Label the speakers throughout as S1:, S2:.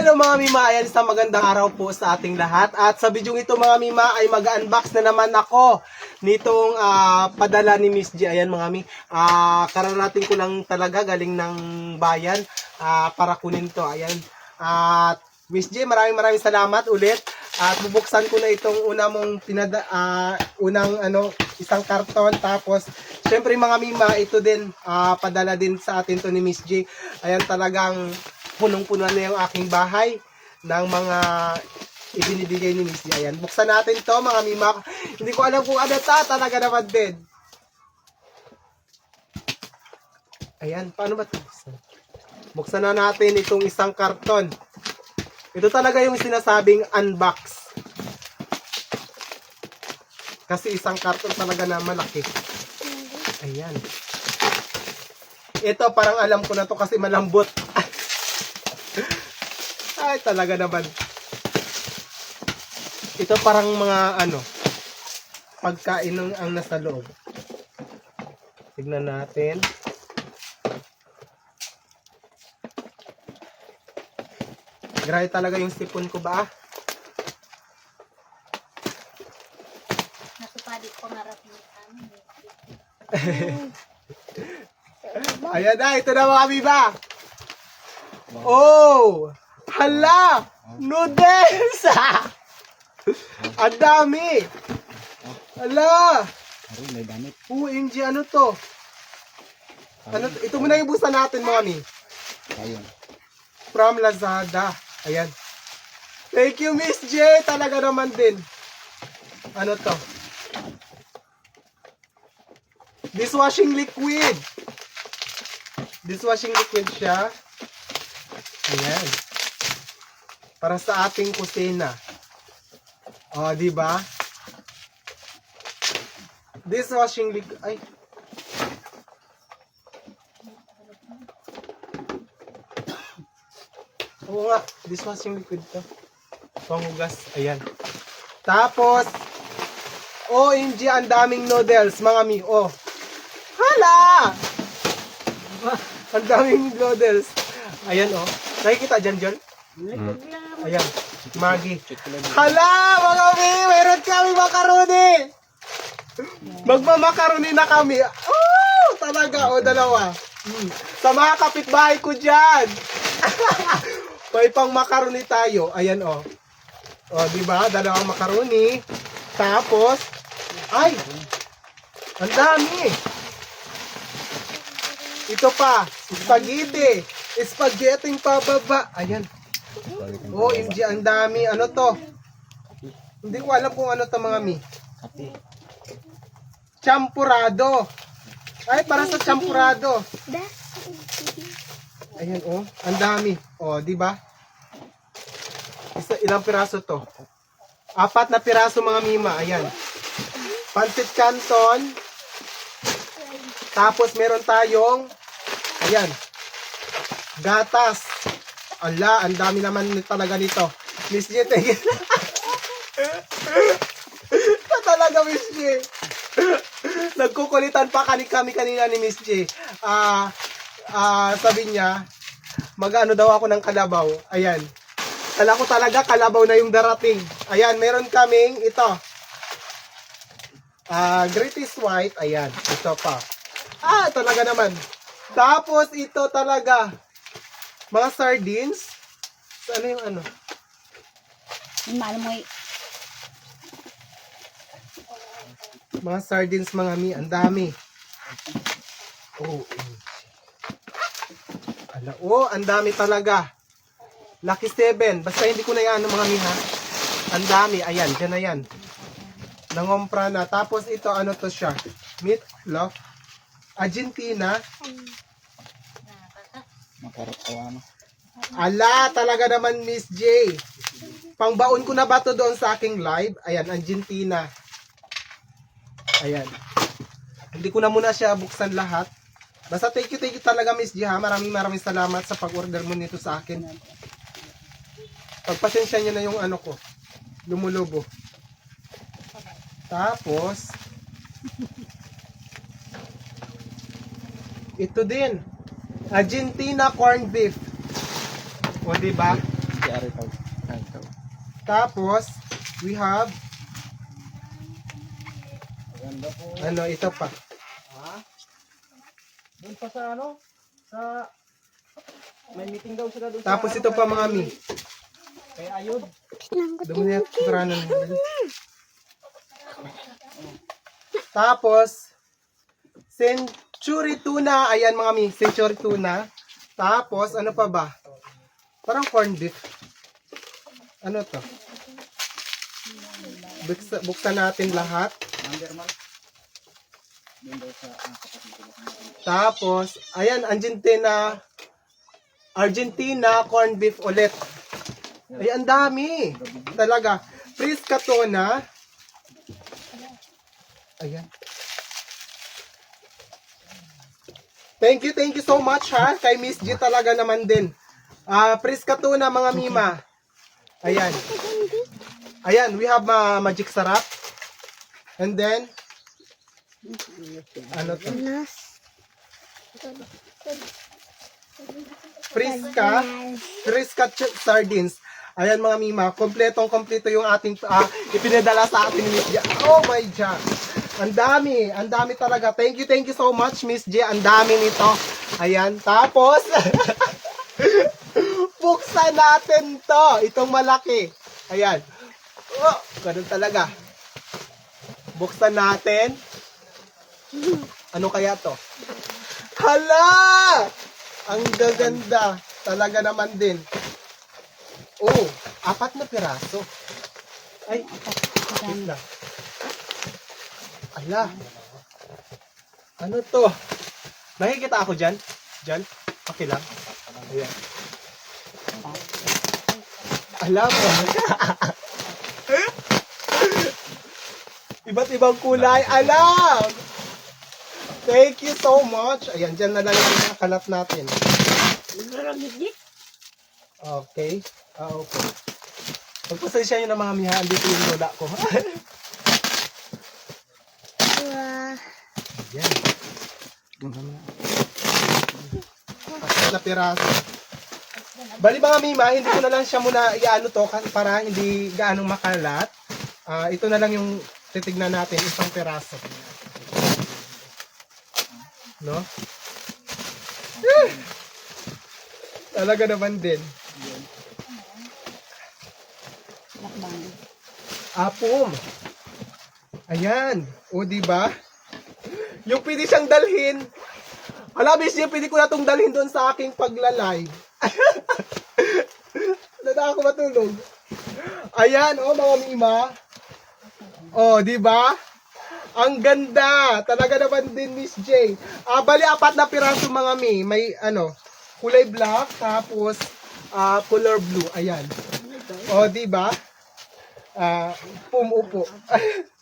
S1: Hello mga Mima, ayan sa magandang araw po sa ating lahat. At sa video ito mga Mima ay mag-unbox na naman ako nitong ah, padala ni Miss G. Ayan mga Mi, ah, kararating ko lang talaga galing ng bayan ah, para kunin to. Ayan. At Miss G, maraming maraming salamat ulit. At bubuksan ko na itong una mong pinada, ah, unang ano, isang karton. Tapos, syempre mga Mima, ito din, ah, padala din sa atin to ni Miss G. Ayan talagang punong-puno na yung aking bahay ng mga ibinibigay ni Miss. Ayan, buksan natin to mga Mima. Hindi ko alam kung ano ta, talaga naman din. Ayan, paano ba ito? Buksan na natin itong isang karton. Ito talaga yung sinasabing unbox. Kasi isang karton talaga na malaki. Ayan. Ito parang alam ko na to kasi malambot. Ay, talaga naman. Ito parang mga ano, pagkain ng ang nasa loob. Tignan natin. Grabe talaga yung sipon ko ba?
S2: Nasupadi ko narap ni kami.
S1: Ayan na, ito na mga biba. Oh! Hala! Noodles! Ang dami! Hala!
S3: Ay, may damit.
S1: OMG, ano to? Ano to? Ito muna yung busa natin, mami.
S3: Ayun.
S1: From Lazada. Ayan. Thank you, Miss J. Talaga naman din. Ano to? Dishwashing liquid. Dishwashing liquid siya. Ayan. Para sa ating kusina. O, di ba? Dishwashing liquid. Ay. Oo nga, dishwashing liquid to. Panghugas. Ayan. Tapos, OMG, ang daming noodles, mga mi. Oh. Hala! Ang daming noodles. Ayan, oh. Nakikita dyan, John? Ayan. Maggie. Hala, mga mi! Meron kami makaroni! Magmamakaroni na kami. Oh! Talaga, oh, dalawa. Hmm. Sa mga kapitbahay ko dyan. May pang makaroni tayo. Ayan, oh. O, di ba? Dalawang makaroni. Tapos, ay! Ang dami! Ito pa, spaghetti. Spaghetti pababa. Ayan. Oh, MG, ang dami. Ano to? Hindi ko alam kung ano to mga mi. Champurado. Ay, para sa champurado. Ayan, oh. Ang dami. Oh, di ba? Isa, ilang piraso to? Apat na piraso mga mima. Ayan. Pancit canton. Tapos meron tayong ayan. Gatas. Ala, ang dami naman talaga nito. Miss J, thank you. Na talaga, Miss J. Nagkukulitan pa kani kami kanina ni Miss J. Ah, ah, sabi niya, mag-ano daw ako ng kalabaw. Ayan. Kala ko talaga kalabaw na yung darating. Ayan, meron kaming ito. Ah, Greatest White. Ayan, ito pa. Ah, talaga naman. Tapos ito talaga. Mga sardines. Ano yung ano?
S2: Mahal mo y-
S1: Mga sardines mga mi, ang dami. Oh, Ala, oh, ang dami talaga. Lucky 7. Basta hindi ko na yan, mga mi ha. Ang dami, ayan, dyan na yan. Nangompra na. Tapos ito, ano to siya? Meat, loaf. Argentina.
S3: Makarap ko ano.
S1: Ala, talaga naman Miss J. Pangbaon ko na ba to doon sa aking live? Ayan, Argentina. Ayan. Hindi ko na muna siya buksan lahat. Basta thank you, thank you talaga Miss J ha. Maraming maraming salamat sa pag-order mo nito sa akin. Pagpasensya niyo na yung ano ko. Lumulubo. Tapos, ito din. Argentina corned beef. O, di ba? Tapos, we have, ano, ito pa.
S3: Doon pa sa ano? Sa... May meeting daw sila doon
S1: Tapos ito pa mga mi.
S3: Kaya ayun.
S1: Doon na kuranan mo. Tapos, century tuna. Ayan mga mi, century tuna. Tapos, ano pa ba? Parang corned beef. Ano to? Buksa, buksan natin lahat.
S3: Ah.
S1: Tapos, ayan, Argentina. Argentina corned beef ulit. Ay, ang dami. Talaga. Frisca tuna. Ayan. Thank you, thank you so much ha. Kay Miss G talaga naman din. Ah, Frisca tuna mga mima. Ayan. Ayan, we have uh, magic sarap. And then, ano to? Frisca ch- sardines. Ayan mga mima, kompletong kompleto yung ating ah, ipinadala sa atin ni Miss J. Oh my God. Ang dami, ang dami talaga. Thank you, thank you so much Miss J. Ang dami nito. Ayan, tapos buksan natin to. Itong malaki. Ayan. Oh, ganun talaga. Buksan natin. Ano kaya to? Hala! Ang gaganda. Talaga naman din. Oh, apat na piraso. Ay, wait lang. Ala. Ano to? Nakikita ako dyan? Dyan? Okay lang. Ayan. Alam mo. Iba't ibang kulay. Alam! Thank you so much. Ayan, dyan na lang yung kalat natin. Okay. Ah, okay. Pagpasensya nyo na mga miha, andito yung lola ko. Ayan.
S3: Doon kami.
S1: Apat na piraso. Bali mga mima, hindi ko na lang siya muna iano to para hindi gaanong makalat. Ah, ito na lang yung titignan natin, isang piraso. No? Eh! Talaga naman din. Apom. Ayan. O, di ba? Yung pwede siyang dalhin. Hala, niya, pwede ko na itong dalhin doon sa aking pagla-live. Nada ako matulog. Ayan, oh, mga mima. Oh, di ba? Ang ganda. Talaga naman din, Miss J. Ah, bali, apat na piraso mga mi. May, ano, kulay black, tapos, ah, color blue. Ayan. Oh, di ba? Ah, pumupo.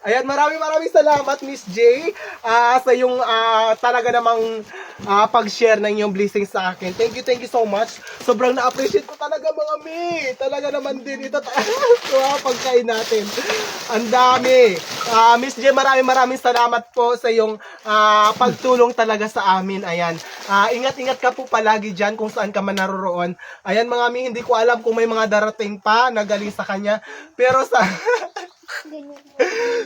S1: Ayan, maraming maraming salamat Miss J ah, sa yung ah, talaga namang ah, pag-share ng inyong blessings sa akin. Thank you, thank you so much. Sobrang na-appreciate ko talaga mga mi. Talaga naman din ito. Ito ah, pagkain natin. Ang dami. Ah, Miss J, maraming maraming salamat po sa yung ah, pagtulong talaga sa amin. Ayan. Ah, ingat-ingat ka po palagi dyan kung saan ka man naroroon. Ayan mga mi, hindi ko alam kung may mga darating pa na galing sa kanya. Pero sa...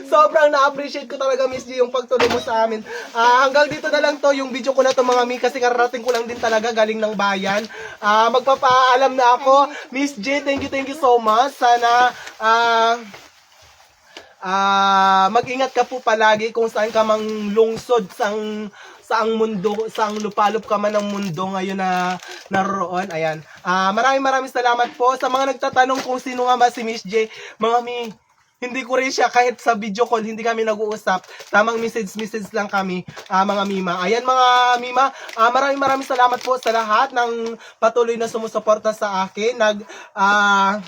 S1: Sobrang na-appreciate ko talaga, Miss G, yung pagtulong mo sa amin. Ah, hanggang dito na lang to, yung video ko na to mga mi, kasi kararating ko lang din talaga galing ng bayan. Ah, magpapaalam na ako. Miss J, thank you, thank you so much. Sana, ah, ah, mag-ingat ka po palagi kung saan ka mang lungsod sang saang mundo, saang lupalop ka man ng mundo ngayon na naroon. Ayan. Ah, maraming maraming salamat po sa mga nagtatanong kung sino nga ba si Miss J. Mga mi, hindi ko rin siya kahit sa video call hindi kami nag-uusap. Tamang message message lang kami ah, mga mima. Ayan mga mima, ah, maraming maraming salamat po sa lahat ng patuloy na sumusuporta sa akin. Nag ah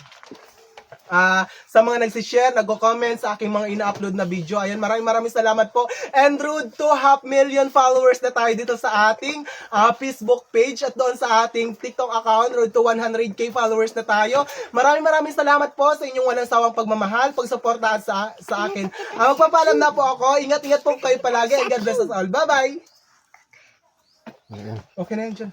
S1: Ah, sa mga nagsi-share, nagko-comment sa aking mga ina-upload na video. Ayun, maraming maraming salamat po. And road to half million followers na tayo dito sa ating ah, Facebook page at doon sa ating TikTok account. Road to 100k followers na tayo. Maraming maraming salamat po sa inyong walang sawang pagmamahal, pagsuporta sa sa akin. Ah, magpapaalam na po ako. Ingat-ingat po kayo palagi and God bless us all. Bye-bye.
S3: Ayan.
S1: Okay na yun, John.